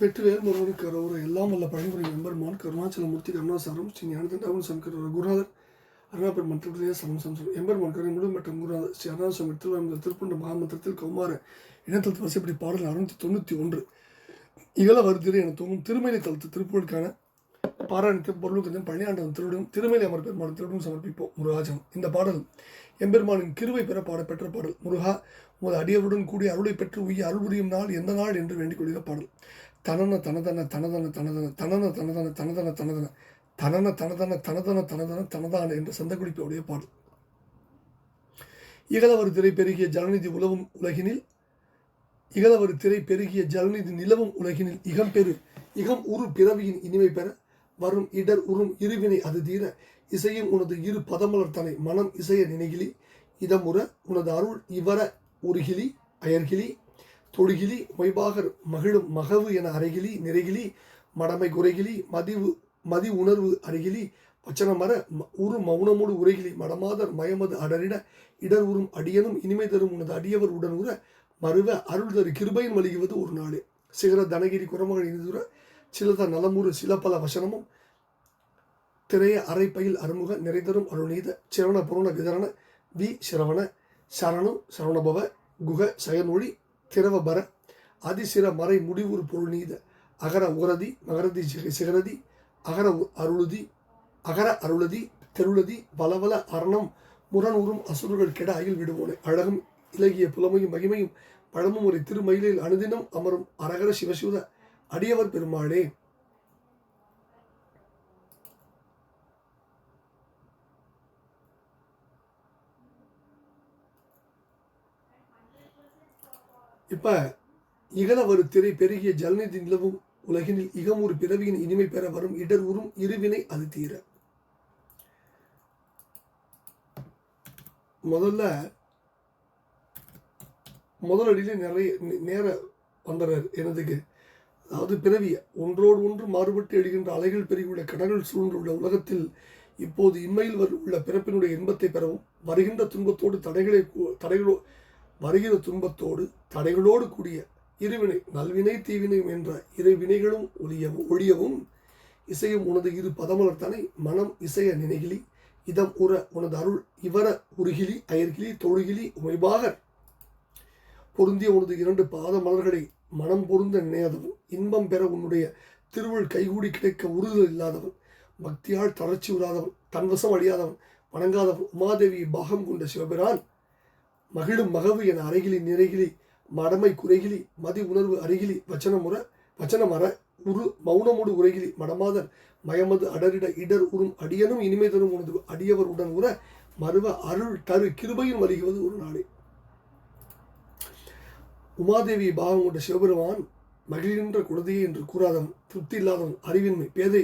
வெற்றிவேல் முருகன் கரோர எல்லாம் வல்ல பழங்குறை எம்பெருமான் கருணாச்சலமூர்த்தி கருணாசாரம் ஸ்ரீ ஞானதண்டாவன் சங்கர் ரகுநாதர் அருணாபெருமான் திருப்பதியே சரம் சம்சம் எம்பெருமான் கரை முழு மற்றும் குருநாதர் ஸ்ரீ அருணாசம் திருவாரூர் திருப்பண்ட மகாமந்திரத்தில் கௌமார இனத்தலத்து இப்படி பாடல் அறுநூத்தி தொண்ணூற்றி ஒன்று. இகல வருதிரை என தோங்கும் திருமலை தளத்து திருப்பூருக்கான பாராயணத்தை பொருள் கொஞ்சம் திருடும் திருவிடும் திருமலை அமர் பெருமாள் திருவிடும் சமர்ப்பிப்போம் முருகாஜம் இந்த பாடல் எம்பெருமானின் கிருவை பெற பாடப்பெற்ற பாடல். முருகா உமது அடியவுடன் கூடிய அருளை பெற்று உய்ய அருள் புரியும் நாள் எந்த நாள் என்று வேண்டிக் கொள்கிற பாடல். தனன தனதன தனதன தனதன தனன தனதன தனதன தனதன தனன தனதன தனதன தனதன தனதான என்ற சந்தக்குடிப்பையுடைய பாடல். இகலவரு திரை பெருகிய ஜனநிதி உலவும் உலகினில் இகலவரு திரை பெருகிய ஜலநிதி நிலவும் உலகினில் இகம்பெரு இகம் உரு பிறவியின் இனிமை பெற வரும் இடர் உறும் இருவினை அது தீர இசையும் உனது இரு பதமலர் தனை மனம் இசைய நினைகிலி இதமுற உனது அருள் இவர உருகிலி அயர்கிலி தொழுகிலி மொய்பாகர் மகிழும் மகவு என அறைகிலி நிறைகிலி மடமை குறைகிலி மதிவு மதி உணர்வு அருகிலி வச்சனமர ம- உரு மௌனமோடு உரைகிலி மடமாதர் மயமது அடரிட இடர் உறும் அடியனும் இனிமை தரும் உனது அடியவர் உடன் உற மறுவ அருள் தரு கிருபையின் மலிகுவது ஒரு நாளே. சிகர தனகிரி குரமகள் இனிதுர சிலத நலமுறு சிலப்பல வசனமும் திரைய அரைப்பையில் அருமுக நிறைதரும் அருள்நீத சிரவண புரண விதரண வி சிரவண சரணு சரவணபவ குக சயனொழி திரவபர அதிசிர மறை முடிவுறு பொருள்நீத அகர உரதி மகரதி சிகரதி அகர உ- அருளுதி அகர அருளதி தெருளதி பலவல அரணம் முரணுறும் அசுரர்கள் கெட அயில் விடுவோனே. அழகும் இலகிய புலமையும் மகிமையும் பழமும் ஒரு திருமயிலில் அனுதினம் அமரும் அரகர சிவசிவத அடியவர் பெருமாளே. இப்ப இகலவரு திரை பெருகிய ஜலநிதி நிலவும் உலகினில் ஒரு பிறவியின் இனிமை பெற வரும் இடர் உறும் இருவினை அது தீர. முதல்ல முதலடியில நிறைய நேர வந்துடுறார் எனதுக்கு. அதாவது பிறவிய ஒன்றோடு ஒன்று மாறுபட்டு எழுகின்ற அலைகள் பெருகியுள்ள கடல்கள் சூழ்ந்துள்ள உலகத்தில் இப்போது இன்மையில் உள்ள பிறப்பினுடைய இன்பத்தை பெறவும் வருகின்ற துன்பத்தோடு தடைகளை தடைகளோ வருகிற துன்பத்தோடு தடைகளோடு கூடிய இருவினை நல்வினை தீவினை என்ற இரு வினைகளும் ஒழியவும் ஒழியவும் இசையும் உனது இரு பதமலர் தனை மனம் இசைய நினைகிலி இதம் உற உனது அருள் இவர உருகிலி அயர்கிலி தொழுகிலி உமைபாக பொருந்திய உனது இரண்டு பாத மலர்களை மனம் பொருந்த நினையாதவன் இன்பம் பெற உன்னுடைய திருவள் கைகூடி கிடைக்க உறுதல் இல்லாதவன் பக்தியால் தளர்ச்சி உறாதவன் தன்வசம் அழியாதவன் வணங்காதவன் உமாதேவியை பாகம் கொண்ட சிவபிரான் மகிழும் மகவு என அறைகிலி நிறைகிலி மடமை குறைகிலி மதி உணர்வு அருகிலி வச்சனமுற வச்சனமர உரு மௌனமுடு உரைகிலி மடமாதர் மயமது அடரிட இடர் உறும் அடியனும் இனிமை தரும் உனது அடியவர் உடன் உற மறுவ அருள் தரு கிருபையும் வருகிறது ஒரு நாளே. உமாதேவி பாகம் கொண்ட சிவபெருமான் மகிழ்கின்ற குழந்தையே என்று கூறாதவன் திருப்தி இல்லாதவன் அறிவின்மை பேதை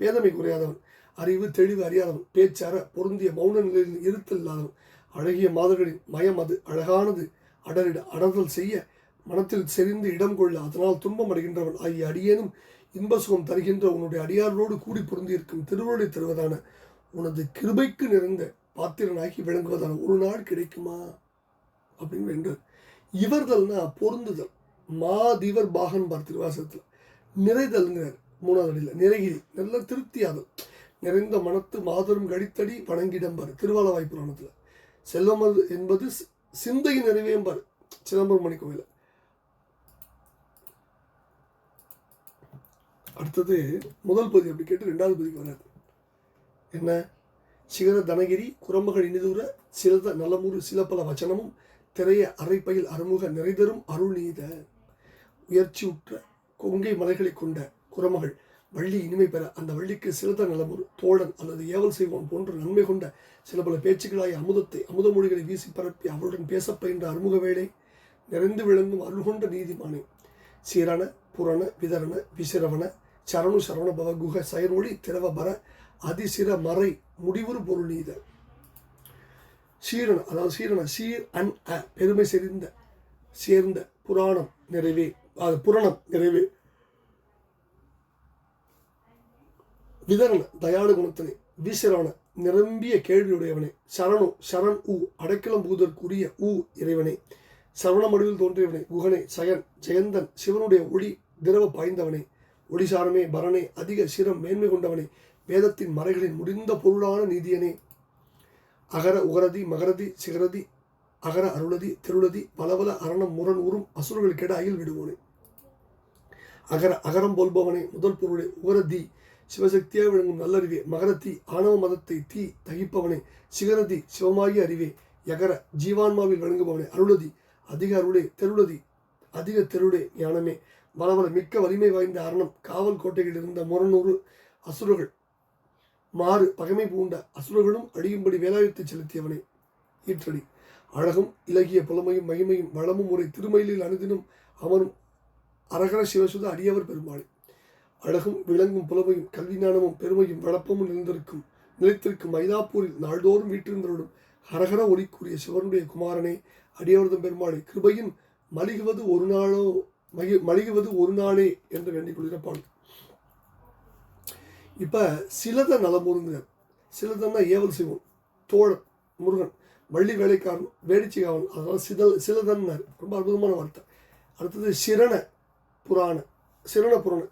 பேதமை குறையாதவன் அறிவு தெளிவு அறியாதவன் பேச்சற பொருந்திய மௌன நிலையில் இருத்தல் இல்லாதவன் அழகிய மாதர்களின் மயம் அது. அழகானது அடரிட அடர்தல் செய்ய மனத்தில் செறிந்து இடம் கொள்ள அதனால் துன்பம் அடைகின்றவன் ஆகிய அடியேனும் இன்ப சுகம் தருகின்ற உன்னுடைய அடியாரோடு கூடி பொருந்தியிருக்கும் திருவருளை தருவதான உனது கிருபைக்கு நிறைந்த பாத்திரனாகி விளங்குவதான ஒரு நாள் கிடைக்குமா? அப்படின்னு வேண்டும் இவர்கள்னா பொருந்துதல். மாதிவர் பாகன் பார் திருவாசகத்தில். நிறைதல்ங்கிறார் மூணாவது அடியில் நிறைகிரி நல்ல திருப்தியாதல். நிறைந்த மனத்து மாதரும் கடித்தடி வணங்கிடம்பார் திருவாலவாய் புராணத்தில் செல்வம் என்பது சி- சிந்தையின் நிறைவேம்பார் சிதம்பரம் மணி கோவில் அடுத்தது முதல் பகுதி அப்படி கேட்டு ரெண்டாவது பகுதிக்கு வராது. என்ன? சிகர தனகிரி குரம்புகள் இனிதூர சிலத நலமுறு சிலப்பல வச்சனமும் திரைய அரைப்பையில் அருமுக நிறைதரும் அருள்நீத உயர்ச்சியுற்ற கொங்கை மலைகளை கொண்ட குரமகள் வள்ளி இனிமை பெற அந்த வள்ளிக்கு சிறந்த நலம் ஒரு தோழன் அல்லது ஏவல் செய்வோன் போன்ற நன்மை கொண்ட சில பல பேச்சுக்களாய் அமுதத்தை அமுத மொழிகளை வீசி பரப்பி அவளுடன் பேசப்பயின்ற அறுமுக அருமுக வேளை நிறைந்து விளங்கும் அருள் கொண்ட நீதிமானே. சீரண புரண விதரண விசிரவண சரணு சரவண பவ குக சயனொளி திரவ பர அதிசிர மறை முடிவுறு பொருள் நீத. சீரண அதாவது சீரண சீர் அன் அ பெருமை செறிந்த சேர்ந்த புராணம் நிறைவே அது புராணம் நிறைவே. விதரண தயாளு குணத்தினை வீசரான நிரம்பிய கேள்வியுடையவனே. சரணு சரண் உ அடைக்கலம் புகுதற்குரிய உ இறைவனே. சரவண மடுவில் தோன்றியவனே குகனே சயன் ஜெயந்தன் சிவனுடைய ஒளி திரவ பாய்ந்தவனே. ஒளிசாரமே பரணே அதிக சிரம் மேன்மை கொண்டவனே. வேதத்தின் மறைகளின் முடிந்த பொருளான நீதியனே. அகர உகரதி மகரதி சிகரதி அகர அருளதி திருளதி பலபல அரணம் முரண் உறும் அசுரர்கள் கெட அயில் விடுவோனே. அகர அகரம் போல்பவனே முதல் பொருளே உகரதி சிவசக்தியாக விளங்கும் நல்லறிவே மகரத்தி ஆணவ மதத்தை தீ தகிப்பவனே சிகரதி சிவமாகி அறிவே யகர ஜீவான்மாவில் விளங்குபவனே அருளதி அதிக அருளே தெருளதி அதிக தெருளே ஞானமே. பலபல மிக்க வலிமை வாய்ந்த அரணம் காவல் கோட்டையில் இருந்த முரநூறு அசுரர்கள் மாறு பகைமை பூண்ட அசுரர்களும் அழியும்படி வேலாயுத்தை செலுத்தியவனே ஈற்றடி. அழகும் இலகிய புலமையும் மகிமையும் வளமும் ஒரு திருமயிலில் அனுதினும் அமரும் அரகர சிவசுத அடியவர் பெருமாள். அழகும் விளங்கும் புலவையும் கல்வி ஞானமும் பெருமையும் வளப்பமும் நிலைந்திருக்கும் நிலைத்திருக்கும் மைதாப்பூரில் நாள்தோறும் வீற்றிருந்தவரும் ஹரஹர ஒளி கூறிய சிவனுடைய குமாரனே அடியவர்தம் பெருமாளே கிருபையின் மலிகுவது ஒரு நாளோ மகி மலிகுவது ஒரு நாளே என்று வேண்டிக் கொள்கிற பாடல் இப்போ சிலத நலமுருங்கிறார் சிலதன்னா ஏவல் சிவன் தோழன் முருகன் வள்ளி வேலைக்காரன் வேடிச்சிகாவன் அதனால் சிதல் சிலதன்னார் ரொம்ப அற்புதமான வார்த்தை. அடுத்தது சிரண புராண சிரண புராண.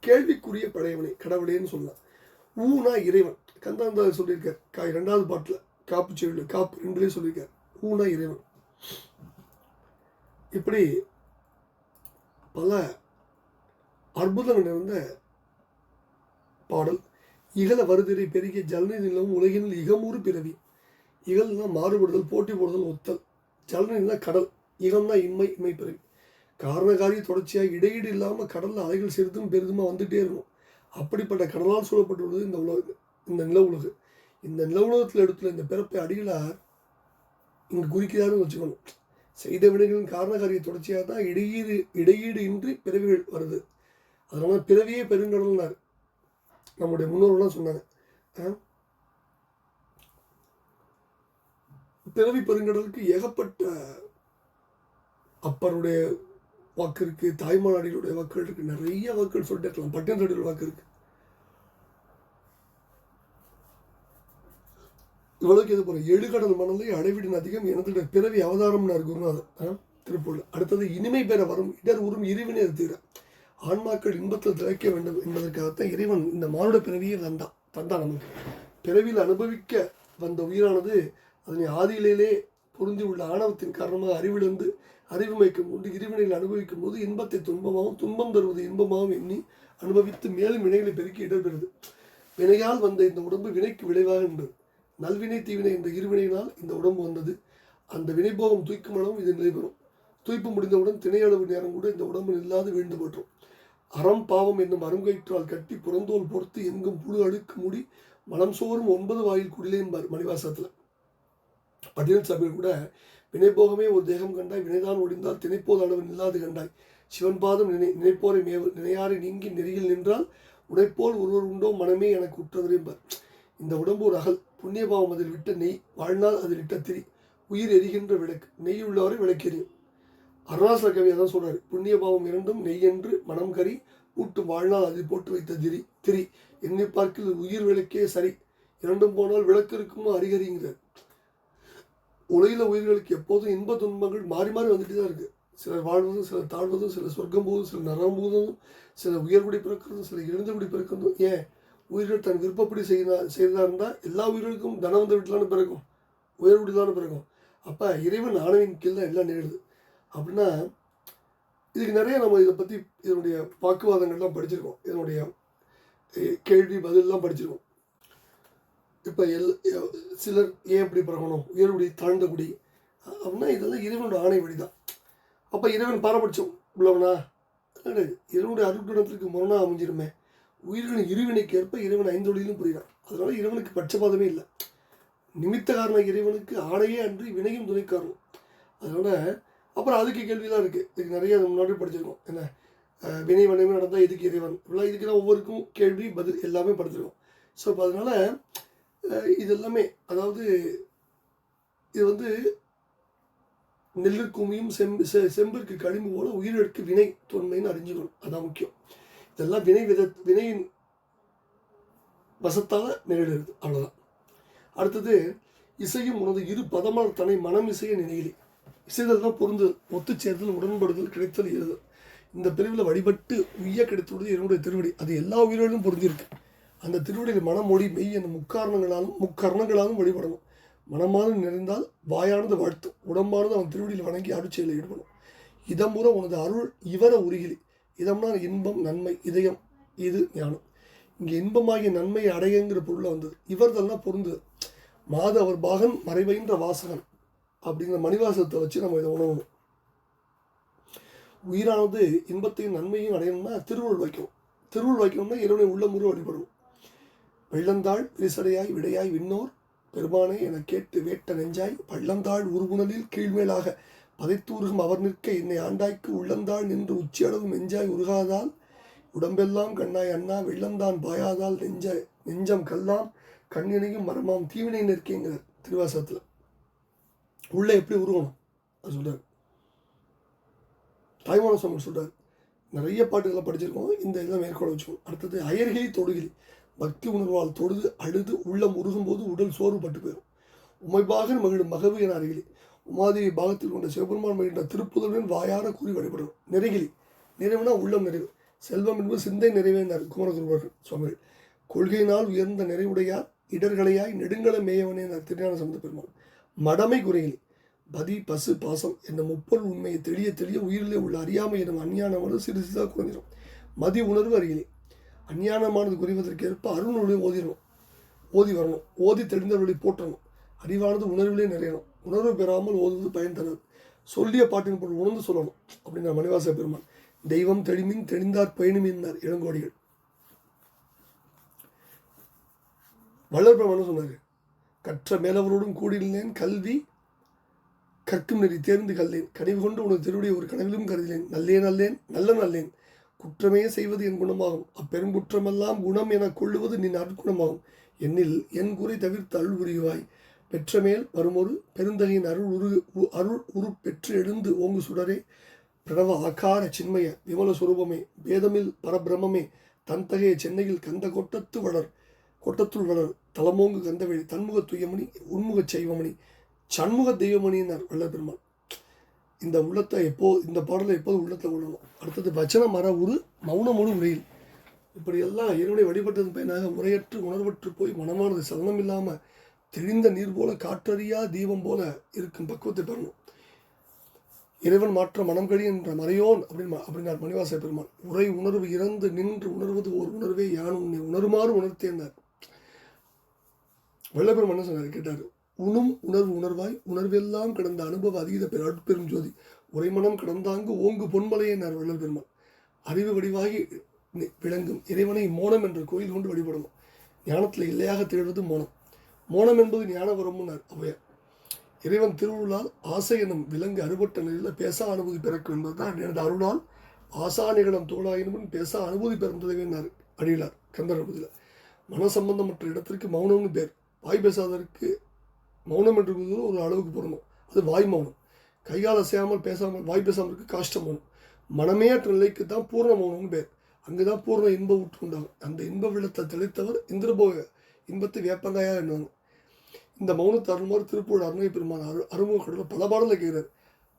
கேள்விக்குரிய படையவனை கடவுளேன்னு சொல்லலாம். ஊனா இறைவன். கந்தாந்தா சொல்லியிருக்கார். கா ரெண்டாவது பாட்டில் காப்பு செவிலு காப்பு ரெண்டுலேயும் சொல்லியிருக்கார். ஊனா இறைவன். இப்படி பல அற்புதங்கள் நிறைந்த பாடல். இகல வருதிரை பெருகிய ஜலநிதி நிலவும் உலகினில் இகமூறு பிறவி. இகல்னா மாறுபடுதல் போட்டி போடுதல் ஒத்தல். ஜலநிதினா கடல். இகம்னா இம்மை இம்மை பிறவி. காரணகாரிய தொடர்ச்சியாக இடையீடு இல்லாமல் கடலில் அலைகள் சிறிதும் பெரிதுமாக வந்துகிட்டே இருக்கும். அப்படிப்பட்ட கடலால் சூழப்பட்டுள்ளது இந்த உலக இந்த நில உலகு. இந்த நில உலகத்தில் எடுத்துள்ள இந்த பிறப்பை அடிகளார் இங்கு குறிக்கிறாருன்னு வச்சுக்கணும். செய்த வினைகளின் காரணகாரிய தொடர்ச்சியாக தான் இடையீடு இடையீடு இன்றி பிறவிகள் வருது. அதனால பிறவியே பெருங்கடல்னார். நம்முடைய முன்னோர்கள்லாம் சொன்னாங்க. பிறவி பெருங்கடலுக்கு ஏகப்பட்ட அப்பருடைய வாக்கு இருக்கு தாய்மானாடிகளுடைய வாக்குகள் இருக்கு நிறைய வாக்குகள் சொல்லிட்டே இருக்கலாம் பட்டினத்தடியோட வாக்கு இருக்குது இவ்வளவுக்கு இது போகிற எழுகடல் மணலை அடைவிடன் அதிகம் எனது பிறவி அவதாரம்னார் குருநாதன் ஆ? அடுத்தது இனிமை பெற வரும் இடர் உறும் இருவினை தீர. ஆன்மாக்கள் இன்பத்தில் திளைக்க வேண்டும் என்பதற்காகத்தான் இறைவன் இந்த மானுட பிறவியை வந்தான் தந்தான் நமக்கு. பிறவியில் அனுபவிக்க வந்த உயிரானது அதனை ஆதியிலேயே பொருந்தி உள்ள ஆணவத்தின் காரணமாக அறிவிலிருந்து அறிவுமைக்கும் உண்டு கொண்டு அனுபவிக்கும் போது இன்பத்தை துன்பமாகவும் துன்பம் தருவது இன்பமாகவும் எண்ணி அனுபவித்து மேலும் வினைகளை பெருக்கி இடம்பெறுது வினையால் வந்த இந்த உடம்பு வினைக்கு விளைவாக என்பது நல்வினை தீவினை என்ற இருவினையினால் இந்த உடம்பு வந்தது. அந்த வினைபோகம் தூய்க்கும் அளவும் இது நிலைபெறும் தூய்ப்பு முடிந்தவுடன் திணையளவு நேரம் கூட இந்த உடம்பு இல்லாது வீழ்ந்து போற்றும். அறம் பாவம் என்னும் அருங்கயிற்றால் கட்டி புறந்தோல் பொறுத்து எங்கும் புழு அழுக்கு மூடி மலம் சோறும் ஒன்பது வாயில் குடிலே என்பார் மணிவாசத்தில் பட்டியல் சபையில் கூட வினைபோகமே ஒரு தேகம் கண்டாய் வினைதான் ஒடிந்தால் திணைப்போது அளவு நில்லாது கண்டாய். சிவன் பாதம் நினை நினைப்போரை மேவ நினையாறு நீங்கி நெறியில் நின்றால் உனைப்போல் ஒருவர் உண்டோ மனமே எனக்கு உற்றவர் என்பார். இந்த உடம்பு ஒரு அகல் புண்ணியபாவம் அதில் விட்ட நெய் வாழ்நாள் அதில் இட்ட திரி உயிர் எரிகின்ற விளக்கு நெய் உள்ளவரை விளக்கெறியும். அருணாசல கவி அதான் சொல்றாரு புண்ணிய பாவம் இரண்டும் நெய் என்று மனம் கறி ஊட்டும் வாழ்நாள் அதில் போட்டு வைத்த திரி திரி. எண்ணி பார்க்கில் உயிர் விளக்கே சரி இரண்டும் போனால் விளக்கு இருக்குமோ அறிகறிங்கிறார். உலகில் உயிர்களுக்கு எப்போதும் இன்ப துன்பங்கள் மாறி மாறி வந்துட்டு தான் இருக்குது சிலர் வாழ்வதும் சிலர் தாழ்வதும் சிலர் சொர்க்கம் போதும் சிலர் நரம் போதும் சில உயர்குடி பிறக்கிறதும் சில இழந்தபடி பிறக்கிறதும். ஏன்? உயிர்கள் தன் விருப்பப்படி செய்தா செய்ததாக இருந்தால் எல்லா உயிர்களுக்கும் தனவந்த வீட்டிலான பிறக்கும். உயர்குடிலான பிறக்கும். அப்போ இறைவன் ஆணவின் கீழ் தான் எல்லாம் நேருது. அப்படின்னா இதுக்கு நிறைய நம்ம இதை பற்றி இதனுடைய வாக்குவாதங்கள்லாம் படிச்சிருக்கோம். இதனுடைய கேள்வி பதிலெலாம் படிச்சிருக்கோம். இப்போ எல் சிலர் ஏன் இப்படி பிறகணும்? உயர்வுடி தாழ்ந்த குடி. அப்படின்னா இதெல்லாம் இறைவனோட ஆணை வழி தான் அப்போ இறைவன் பாரபட்சம் உள்ளவனா? கிடையாது இறைவனுடைய அருட்குணத்திற்கு முரணாக அமைஞ்சிருமே உயிர்களின் இருவினைக்கு ஏற்ப இறைவன் ஐந்து வழியிலும் புரிகிறான். அதனால் இறைவனுக்கு பட்சபாதமே இல்லை. நிமித்த காரண இறைவனுக்கு ஆணையே அன்றி வினையும் துணை காரணம் அப்புறம் அதுக்கு கேள்விலாம் இருக்குது இதுக்கு நிறைய முன்னாடி படிச்சிருக்கோம். என்ன? வினை வனமே நடந்தால் எதுக்கு இறைவன்? இப்படிலாம் இதுக்கெல்லாம் ஒவ்வொருக்கும் கேள்வி பதில் எல்லாமே படிச்சிருக்கோம். ஸோ இப்போ அதனால் இது எல்லாமே அதாவது இது வந்து நெல்லுக்குமியும் செம்பு செ- செம்பிற்கு கழிவு போல உயிரிழக்கு வினை தொன்மைன்னு அறிஞ்சுக்கணும். அதான் முக்கியம். இதெல்லாம் வினை வித வினையின் வசத்தால் நிகழ்கிறது அவ்வளோதான் அடுத்தது இசையும் உனது இரு பதமான தனை மனம் இசைய நினையிலே. இசைதல் தான் பொருந்துதல். ஒத்துச்சேர்தல் உடன்படுதல் கிடைத்தல் எழுதல். இந்த பிரிவில் வழிபட்டு உய்ய கிடைத்துள்ளது என்னுடைய திருவடி. அது எல்லா உயிரோடும் பொருந்திருக்கு அந்த திருவடியில் மனமொழி மெய் என்ற முக்காரணங்களாலும் முக்கரணங்களாலும் வழிபடணும். மனமானது நிறைந்தால் வாயானது வாழ்த்தும். உடம்பானது அவன் திருவடியில் வணங்கி அருட்செயலில் ஈடுபடும் இதமுற உனது அருள் இவர உருகிலி. இதம்னா இன்பம் நன்மை இதயம் இது ஞானம். இங்கே இன்பமாகிய நன்மையை அடையங்கிற பொருளில் வந்தது. இவர்தெல்லாம் பொருந்தது மாத அவர் பாகன் மறைவைன்ற வாசகன் அப்படிங்கிற மணிவாசகத்தை வச்சு நம்ம இதை உணவணும் உயிரானது இன்பத்தையும் நன்மையும் அடையணும்னா திருவுள் வைக்கணும். திருவுள் வைக்கணும்னா இறைவனை உள்ள முறை வழிபடணும். வெள்ளந்தாள் விரிசடையாய் விடையாய் விண்ணோர்? பெருமானே என கேட்டு வேட்ட நெஞ்சாய் பள்ளந்தாள் உருகுணலில் கீழ்மேலாக பதைத்தூருகும் அவர் நிற்க என்னை ஆண்டாய்க்கு உள்ளந்தாள் நின்று உச்சியளவு நெஞ்சாய் உருகாதால்? உடம்பெல்லாம் கண்ணாய் அண்ணா வெள்ளந்தான் பாயாதால் நெஞ்ச நெஞ்சம் கல்லாம் கண்ணினையும் மரமாம் தீவினை நிற்கேங்க திருவாசத்தில் உள்ளே எப்படி உருகணும் அது சொல்கிறார் தாய்மான சுவாமி சொல்கிறார் நிறைய பாட்டுகளை படிச்சிருக்கோம். இந்த இதில் மேற்கொள்ள வச்சுக்கோம் அடுத்தது அயர்கிளி தொடுகிளி பக்தி உணர்வால் தொழுது அழுது உள்ளம் உருகும்போது உடல் சோர்வுபட்டு போயிடும் உமைபாக மகிழும் மகவு என அருகிலி உமாதேவி பாகத்தில் கொண்ட சிவபெருமான் மகிழ்ந்த திருப்புதலுடன் வாயார கூறி வழிபடும் நிறைகிலி நிறைவுனா உள்ளம் நிறைவு. செல்வம் என்பது சிந்தை நிறைவேந்தார் குமரகுருவர்கள் சுவாமிகள் கொள்கையினால் உயர்ந்த நிறைவுடையார் இடர்களையாய் நெடுங்கல மேயவனே திருஞான சம்பந்த பெருமான் மடமை குறையிலி. பதி பசு பாசம் என்ற முப்பொருள் உண்மையை தெளிய தெளிய உயிரிலே உள்ள அறியாமை எனும் அஞ்ஞானமானது சிறு சிறிதாக குறைஞ்சிடும் மதி உணர்வு அறியலை அஞ்ஞானமானது குறிவதற்கேற்ப ஏற்ப அருள்நூலை ஓதிடணும். ஓதி வரணும். ஓதி தெளிந்தவர்களை போற்றணும். அறிவானது உணர்விலே நிறையணும். உணர்வு பெறாமல் ஓதுவது பயன் தராது. சொல்லிய பாட்டின் பொருள் உணர்ந்து சொல்லணும். அப்படின்னா மணிவாச பெருமான் தெய்வம் தெளிமின் தெளிந்தார் பயனுமின்னார் இளங்கோடிகள். வள்ளல் பெருமான் சொன்னார் கற்ற மேலவரோடும் கூடியிருந்தேன் கல்வி கற்கும் நெறி தேர்ந்து கல்லேன். கனிவு கொண்டு உனது திருடைய ஒரு கனவிலும் கருதிலேன் நல்லேன் நல்ல நல்லேன். குற்றமே செய்வது என் குணமாகும். அப்பெருங்குற்றமெல்லாம் குணம் என கொள்ளுவது நின் அருட்குணமாகும். என்னில் என் குறை தவிர்த்து அருள் புரிவாய். பெற்றமேல் வருமொரு பெருந்தகையின் அருள் உரு உ- அருள் உரு பெற்று எழுந்து ஓங்கு சுடரே. பிரணவ ஆகார சின்மய விமல சுரூபமே. வேதமில் பரபிரமே தன்தகைய சென்னையில் கந்த கொட்டத்து வளர் கொட்டத்துள் வளர். தலமோங்கு கந்தவெளி தன்முக துயமணி உன்முகச் செய்வமணி. சண்முக தெய்வமணியினர் வள்ளல் இந்த உள்ளத்தை எப்போ இந்த பாடலை எப்போது உள்ளத்தை கொள்ளணும் அடுத்தது பச்சன மர உரு மௌனமொழு உரையில். இப்படி எல்லாம் இறைவனை வழிபட்டதன் பயனாக முறையற்று உணர்வற்று போய் மனமானது சலனம் இல்லாமல் தெளிந்த நீர் போல காற்றறியா தீபம் போல இருக்கும் பக்குவத்தை பெறணும். இறைவன் மாற்ற மனம் கழி என்ற மறையோன் அப்படின்னு அப்படின்னார் மணிவாச பெருமான். உரை உணர்வு இறந்து நின்று உணர்வது ஒரு உணர்வே யானும் உன்னை உணருமாறு உணர்த்தேன்னார் வல்லபெருமான் சொன்னார்? கேட்டார் உணும் உணர்வு உணர்வாய் உணர்வெல்லாம் கடந்த அனுபவ அதீத பெரும் ஜோதி. உரைமனம் கடந்தாங்கு ஓங்கு பொன்மலையினார் வள்ளல் பெருமாள். அறிவு வடிவாகி நி- விளங்கும். இறைவனை மோனம் என்ற கோயில் கொண்டு வழிபடணும். ஞானத்தில் இல்லையாக திகழ்வது மோனம். மோனம் என்பது ஞான வரமுன்னார் ஔவையார் இறைவன் திருவுருளால் ஆசை எனும் விலங்கு அறுபட்ட நிலையில் பேசா அனுமதி பிறக்கும் என்பதுதான் எனது அருளால் ஆசானிகளும் தோளாயினும் பேசா அனுபூதி பிறந்ததுவேனார் அடியிலார் கந்தர் அனுபூதியில் மன சம்பந்தமற்ற இடத்திற்கு மௌனம்னு பேர். வாய் பேசாதற்கு மௌனம் என்று ஒரு அளவுக்கு பொருந்தும் அது வாய் மௌனம். கையால் அசையாமல் பேசாமல் வாய் பேசாமல் இருக்க காஷ்டம் மௌனம். மனமேற்ற நிலைக்கு தான் பூர்ண மௌனம்னு பேர். அங்கே தான் பூர்ண இன்ப ஊற்று உண்டாகும். அந்த இன்ப விழத்தை தெளித்தவர் இந்திரபோக இன்பத்தை வேப்பங்காயாக எண்ணுவாங்க இந்த மௌனத்தை அருள்மாறு திருப்பூர் அருணை பெருமான அரு அருமுக கடலில் பல பாடலை கேட்கிறார்.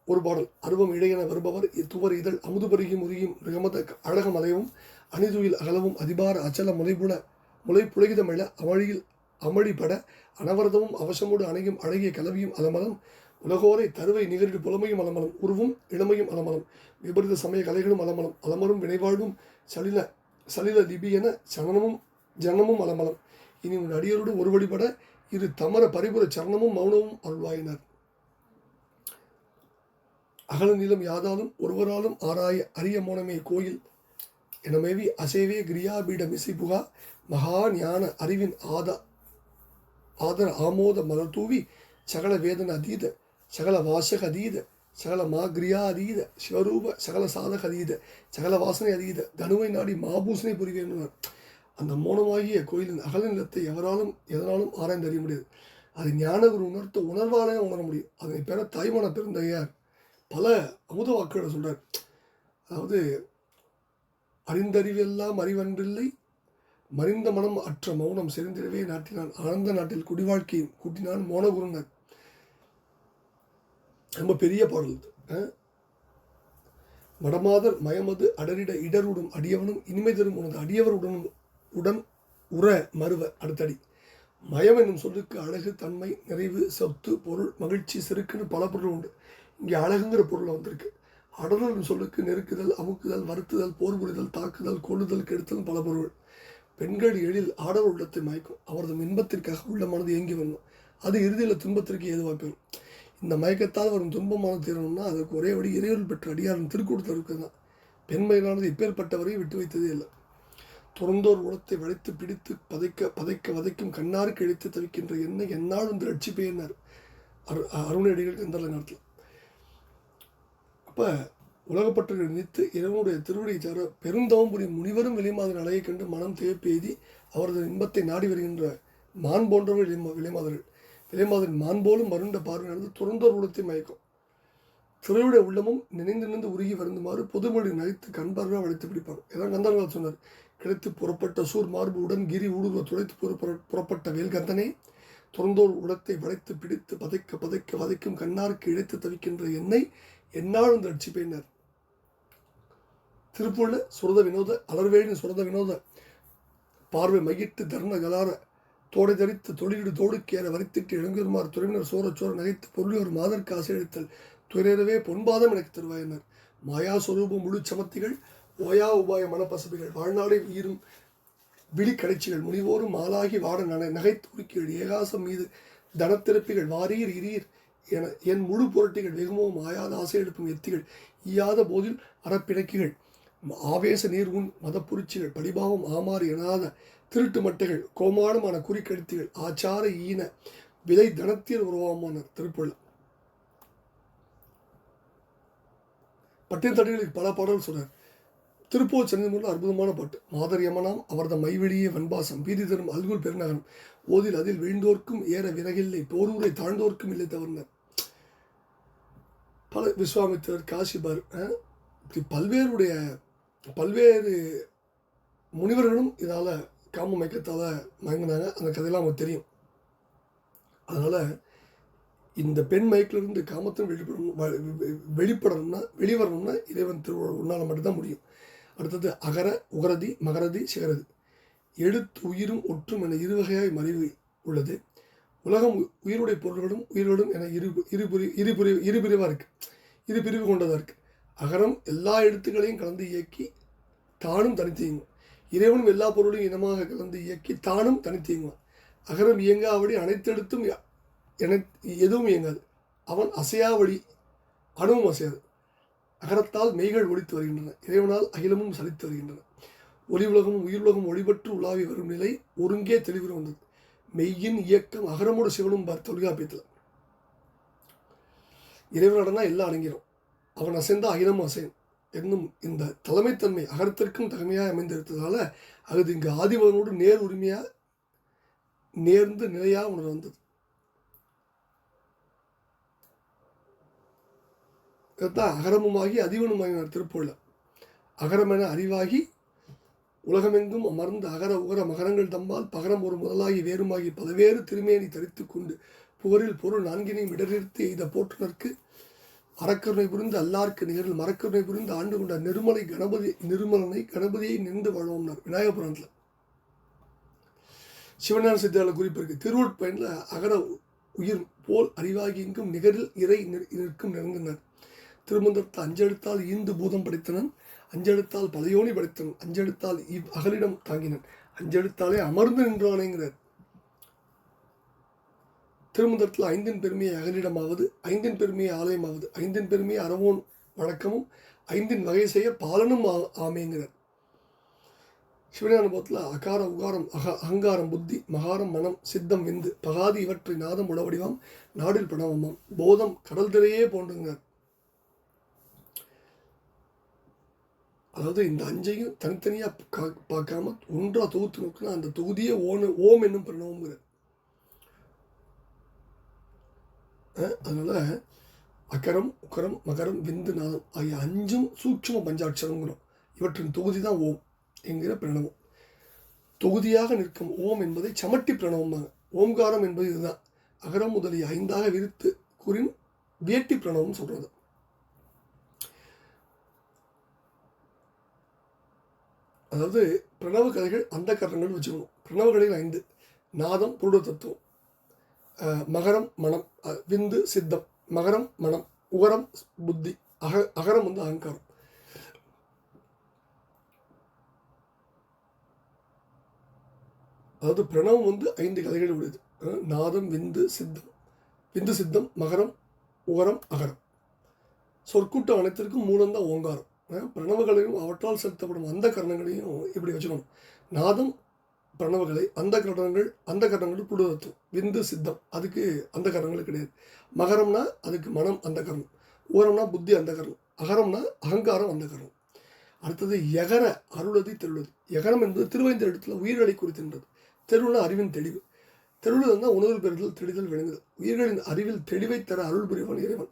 ஒரு பாடல் அருவம் இடையென வருபவர் துவர் இதழ் அமுது பருகியும் உருகியும் மிகமத அழகம் அலையவும் அணிதுயில் அகலவும் அதிபார அச்சல முளைபுல முளை புலகிதமிழ அமழியில் அமளிபட அனவரதமும் அவசமோடு அணையும் அழகிய கலவியும் அலமலம் உலகோரை தருவை நிகரிடு புலமையும் அலமலம் உருவும் இளமையும் அலமலம் விபரீத சமய கலைகளும் அலமலம் அலமரும் வினைவாழ்வும் சலில சலில லிபியென சனனமும் ஜனமும் அலமலம். இனி உன் அடியரோடு ஒரு வழிபட இரு தமர பரிபுர சரணமும் மௌனமும் அருள்வாயினர். அகல நிலம் யாதாலும் ஒருவராலும் ஆராய அரிய மோனமே கோயில். எனமேவி அசைவே கிரியாபீடம் புகா மகா ஞான அறிவின் ஆதா ஆதர ஆமோத மலர் தூவி சகல வேதன அதீத சகல வாசக அதீத சகல மாகிரியா அதீத சிவரூப சகல சாதக அதீத சகல வாசனை அதீத தனுவை நாடி மாபூசனை புரிவேன் அந்த மௌனமாகிய கோயிலின் அகல நிலத்தை எவராலும் எதனாலும் ஆராய்ந்து அறிய முடியாது அது ஞானகுரு உணர்த்த உணர்வாலே உணர முடியும் அதனை பெற தாய்மான பெருந்தையார் பல அமுத வாக்குகளை சொல்கிறார் அதாவது அறிந்தறிவெல்லாம் அறிவன்றில்லை மறிந்த மனம் அற்ற மௌனம் செறிந்திடவே நாட்டினான் ஆனந்த நாட்டில் குடிவாழ்க்கையும் கூட்டினான் மோனகுருனர் ரொம்ப பெரிய பாடல் இது. மடமாதர் மயமது அடரிட இடருடும் அடியவனும் இனிமை தரும் உனது அடியவருடன் உடன் உற மறுவ அடுத்தடி. மயம் என்னும் சொல்லுக்கு அழகு தன்மை நிறைவு சொத்து பொருள் மகிழ்ச்சி செருக்குன்னு பல பொருள் உண்டு. இங்கே அழகுங்கிற பொருள் வந்திருக்கு. அடல் என்னும் சொல்லுக்கு நெருக்குதல் அமுக்குதல் வருத்துதல் போர் புரிதல் தாக்குதல் கொள்ளுதல் கெடுத்தல் பல பொருள். பெண்கள் எழில் ஆடவர் உள்ளத்தை மயக்கும். அவரது இன்பத்திற்காக உள்ள மனது ஏங்கி வரணும் அது இறுதியில் துன்பத்திற்கு ஏதுவாக போயிடும் இந்த மயக்கத்தால் வரும் துன்பமான தீரணும்னா அதற்கு ஒரே வழி இறைவல் பெற்ற அடியாரின் திருக்கூடத்தில் இருக்கிறது தான் பெண்மையிலானது இப்பேற்பட்டவரை விட்டு வைத்ததே இல்லை. துறந்தோர் உலத்தை வளைத்து பிடித்து பதைக்க பதைக்க வதைக்கும் கண்ணாருக்கு இழைத்து தவிக்கின்ற என்ன என்னால் வந்து ரட்சிப்பேன்னார் அரு அருணடிகள் எந்த நேரத்தில் அப்போ உலகப்பற்றை நினைத்து இறைவனுடைய திருவடியை தவிர பெருந்தவம்புரி முனிவரும் வெளிமாதர் அலையை கண்டு மனம் தேப்பெய்தி அவரது இன்பத்தை நாடி வருகின்ற மான் போன்றவர்கள் இளைமா விலைமாதர்கள் விலைமாதன் மான் போலும் மருண்ட பார்வை நடந்து துறந்தோர் உள்ளத்தை மயக்கும். துறையுடைய உள்ளமும் நினைந்து நினைந்து உருகி வருந்துமாறு பொதுமொழி நகைத்து கண்பார்வையாக வளைத்து பிடிப்பார் இதான் கந்தர்கள் சொன்னார். கிடைத்து புறப்பட்ட சூர் மார்பு உடன் கிரி ஊடுருவ துளைத்து புறப்பட்ட வேல்கந்தனே துறந்தோர் உலத்தை வளைத்து பிடித்து பதைக்க பதைக்க வதைக்கும் கண்ணாருக்கு இழைத்து தவிக்கின்ற என்னை என்னால் வந்து ரட்சிப்பேனார் திருப்பூரில் சுரத வினோத அலர்வேணி சுரத வினோத பார்வை மையிட்டு தர்ண கலார தோடை தரித்து தொழிலிடு தோடுக்கேற வரித்திட்டு இளங்குமார் துறையினர் சோர சோர நகைத்து பொருளியோர் மாதற்கு ஆசையளித்தல் துறையரவே பொன்பாதம் எனக்கு தருவாயினர். மாயா சொரூபம் முழு சமத்திகள் ஓயா உபாய மனப்பசபிகள் வாழ்நாளை உயிரும் விழி கடைச்சிகள் முனிவோரும் மாலாகி வாட நகை துருக்கிகள் ஏகாசம் மீது தனத்திறப்பிகள் வாரீர் இரீர் என என் முழு புரட்டிகள் வெகுமோ மாயாத ஆசை எடுக்கும் எத்திகள் ஈயாத போதில் அறப்பிணக்கிகள். ஆவேச நீர் உன் மதப்புரிச்சிகள் பழிபாவம் ஆமாறு எனாத திருட்டு மட்டைகள் கோமானமான குறிக்கடுத்திகள் ஆச்சார ஈன விலை தனத்தில் உருவாமான திருப்புள்ள பட்டியல் பல பாடல் சொல்றார் திருப்பூர் சென்னிமூரில் அற்புதமான பாட்டு. மாதர் அவரது மைவெளியே வன்பாசம் பீதி தரும் அல்குல் பெருநகரம். ஓதில் அதில் வீழ்ந்தோர்க்கும் ஏற விறகில்லை. போரூரை தாழ்ந்தோர்க்கும் இல்லை தவறினர். பல விஸ்வாமித்திரர் காசிபர் இப்படி பல்வேறுடைய பல்வேறு முனிவர்களும் இதால் காம மயக்கத்தால் மயங்கினாங்க. அந்த கதையெல்லாம் நமக்கு தெரியும். அதனால் இந்த பெண் மயக்கிலிருந்து காமத்தின் வெளிப்படணும் வ- வெ- வெளிப்படணும்னா வெளிவரணும்னா இறைவன் திருவுருள் உன்னால் மட்டும்தான் முடியும். அடுத்தது அகர உகரதி மகரதி சிகரதி. எழுத்து உயிரும் ஒற்றும் என இருவகையாய் மறைவு உள்ளது. உலகம் உயிருடைய பொருள்களும் உயிர்களும் என இரு இருபுரி இருபுரி இருபிரிவாக இருக்குது இரு பிரிவு கொண்டதாக இருக்குது அகரம் எல்லா எழுத்துக்களையும் கலந்து இயக்கி தானும் தனித்து இறைவனும் எல்லா பொருளையும் இனமாக கலந்து இயக்கி தானும் தனித்து இயங்குவான் அகரம் இயங்காவடி அனைத்து எழுத்தும் எதுவும் இயங்காது. அவன் அசையாவடி அணுவும் அசையாது. அகரத்தால் மெய்கள் ஒழித்து வருகின்றன. இறைவனால் அகிலமும் சலித்து வருகின்றன. ஒளி உலகமும் உயிர் உலகம் ஒளிபற்று உலாவி வரும் நிலை ஒருங்கே தெளிவுற வந்தது. மெய்யின் இயக்கம் அகரமோடு சிவனும் பார் தொல்காப்பியத்தில். இறைவனடனா எல்லாம் அடங்கிடும் அவன் அசைந்த அகிலமும் அசையும் என்னும் இந்த தலைமைத்தன்மை அகரத்திற்கும் தகமையாக அமைந்திருத்ததால் அது இங்கு ஆதிபவனோடு நேர் உரிமையாக நேர்ந்து நிலையாக உணர் வந்தது இதைத்தான் அகரமுமாகி அதிவனுமாகினார் திருப்பூரில் அகரமென அறிவாகி உலகமெங்கும் அமர்ந்து அகர உகர மகரங்கள் தம்பால் பகரம் ஒரு முதலாகி வேறுமாகி பல்வேறு திருமேனி தரித்து கொண்டு புகரில் பொருள் நான்கினையும் இடரிறுத்து எய்த போற்றுனருக்கு அறக்கருணை புரிந்து அல்லார்க்கு நிகரில் மறக்கருணை புரிந்து ஆண்டு கொண்ட நிர்மலை கணபதி நிர்மலனை கணபதியை நின்று வாழ்வோம்னார் விநாயகபுரத்தில் புராணத்தில். சிவஞான சித்தியால குறிப்பு இருக்கு. திருவள்ளுவயனில் அகர உயிர் போல் அறிவாகி இங்கும் நிகரில் இறை நிற்கும் நிறந்தனர். திருமந்திரத்தை அஞ்செழுத்தால் ஈந்து பூதம் படைத்தனன் அஞ்செழுத்தால் பலையோனி படைத்தனன் அஞ்செழுத்தால் இவ் அகலிடம் தாங்கினன். அஞ்செழுத்தாலே அமர்ந்து நின்றானேங்கிறார் திருமந்திரத்தில் ஐந்தின் பெருமையை அகலிடமாவது ஐந்தின் பெருமையை ஆலயமாவது ஐந்தின் பெருமையை அறவோன் வழக்கமும் ஐந்தின் வகை செய்ய பாலனும் ஆ- ஆமேங்கிறார். அனுபவத்தில் அகார உகாரம் அக அகங்காரம் புத்தி மகாரம் மனம் சித்தம் விந்து பகாதி இவற்றை நாதம் உளவடிவாம் நாடில் பிரணவமாம் போதம் கடல் திரையே போன்றுங்கிறார். அதாவது இந்த அஞ்சையும் தனித்தனியாக பார்க்காம ஒன்றா தொகுத்து நோக்கினா அந்த தொகுதியே ஓன ஓம் என்னும் பிரணவங்கிற அதனால் அகரம் உக்கரம் மகரம் விந்து நாதம் ஆகிய அஞ்சும் சூட்சும பஞ்சாட்சரங்கிறோம் இவற்றின் தொகுதி தான் ஓம் என்கிற பிரணவம். தொகுதியாக நிற்கும் ஓம் என்பதை சமட்டி பிரணவம்பாங்க ஓம்காரம் என்பது இதுதான். அகரம் முதலிய ஐந்தாக விரித்து கூறின் வேட்டி பிரணவம் சொல்கிறது அதாவது பிரணவ கலைகள் அந்த கரணங்கள் வச்சுக்கணும். பிரணவ கதைகள் ஐந்து. நாதம் புருட தத்துவம் மகரம் மனம் அஹ், விந்து சித்தம். மகரம் மனம் உகரம் புத்தி. அக அகரம் வந்து அகங்காரம். அதாவது பிரணவம் வந்து ஐந்து கதைகள் உடையது. நாதம் விந்து சித்தம். விந்து சித்தம் மகரம் உகரம் அகரம். சொற்கூட்டம் அனைத்திற்கும் மூலம்தான் ஓங்காரம். பிரணவங்களையும் அவற்றால் செலுத்தப்படும் அந்த கரணங்களையும் இப்படி வச்சுக்கணும். நாதம் பிரணவங்களை அந்த கரணங்கள் அந்த கரணங்கள் புடுதத்துவம் விந்து சித்தம். அதுக்கு அந்த கரணங்கள் கிடையாது. மகரம்னா அதுக்கு மனம் அந்த கரணம் ஓரம்னா புத்தி அந்த கரணம் அகரம்னா அகங்காரம் அந்த கரணம் அடுத்தது எகர அருளதி தெருளது. எகரம் என்பது திருவைந்த இடத்துல உயிர்களை குறித்தின்றது தெருள்னா அறிவின் தெளிவு. தெருளுதல் தான் உணர்வு பெறுதல் தெளிதல் விளங்குதல். உயிர்களின் அறிவில் தெளிவை தர அருள் புரிவன் இறைவன்.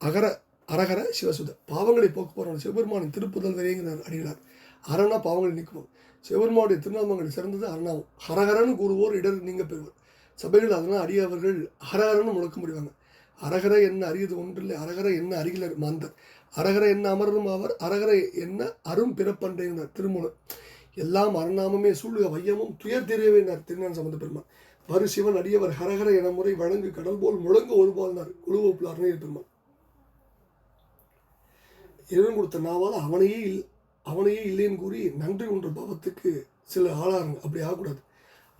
அகர அரகர சிவசுத பாவங்களை போக்குப்போறான் சிவபெருமானின் திருப்புதல் வரைங்கிறார் அடிகிறார் அரணா பாவங்களை நீக்குவோம் சிவபெருமாவுடைய திருநாமங்கள் சிறந்தது அரணாவும் ஹரஹரன்னு கூறுவோர் இடர் நீங்க பெறுவர். சபைகள் அதனால் அடியவர்கள் ஹரஹரன்னு முழக்க முடிவாங்க. அரகர என்ன அறியது ஒன்றில்லை அரகர என்ன அருகிலர் மாந்தர். அரகர என்ன அமரரும் அவர் அரகர என்ன அரும் பிறப்பன்றையினர் திருமூலர். எல்லாம் அரணாமமே சூழ்க வையமும் துயர் தெரியவேனார் திருநான் சம்பந்த பெருமான் வரு சிவன் அடியவர் ஹரஹர என முறை வழங்கு கடல் போல் முழங்க ஒரு போல்னார் குழுவோப்பில் அருணையர் பெருமான். இறைவன் கொடுத்த நாவால் அவனையே இல்லை அவனையே இல்லைன்னு கூறி நன்றி ஒன்ற பாவத்துக்கு சில ஆளாருங்க. அப்படி ஆகக்கூடாது.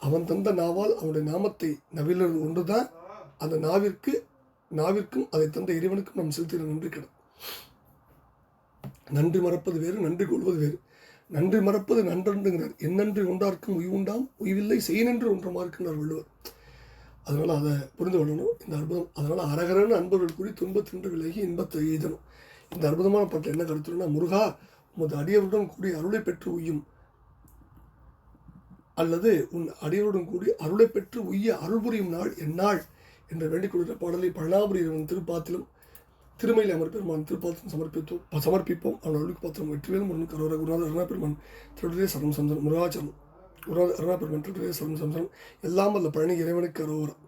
அவன் தந்த நாவால் அவனுடைய நாமத்தை நவிலுறது ஒன்று தான் அந்த நாவிற்கு நாவிற்கும் அதை தந்த இறைவனுக்கும் நாம் செலுத்துகிற நன்றி கிடும் நன்றி மறப்பது வேறு நன்றி கொள்வது வேறு. நன்றி மறப்பது நன்றன்றுங்கிறார். என்னன்றி உண்டார்க்கும் உய்வுண்டாம் உய்வில்லை செய்யனென்று ஒன்றமாக இருக்கின்றார் வள்ளுவர். அதனால் அதை புரிந்து கொள்ளணும். இந்த அற்புதம் அதனால் அரகரன்னு அன்பர்கள் கூறி துன்பத்தின்று விலகி இன்பத்தை எய்தணும். இந்த அற்புதமான பாட்டில் என்ன கருத்துனா முருகா உமது அடியவருடன் கூடி அருளை பெற்று உய்யும். அல்லது உன் அடியவருடன் கூடி அருளை பெற்று உய்ய அருள் புரியும் நாள் எந்நாள் என்று வேண்டிக் கொள்கிற பாடலை பழனாபுரியவன் திருப்பாத்திலும் திருமையில் அமர் பெருமான் திருப்பாத்திரம் சமர்ப்பித்தோம் சமர்ப்பிப்போம். அவன் அருளுக்கு பாத்திரம் வெற்றிவேல் முருகன் கரோர குருநாத அருணா பெருமான் திருடரே சரணம் சந்தனம். முருகாச்சரம் குருநாத அருணா பெருமான் திருடரே சரணம் சந்தனம். எல்லாம் அல்ல பழனி இறைவனுக்கு அரோரம்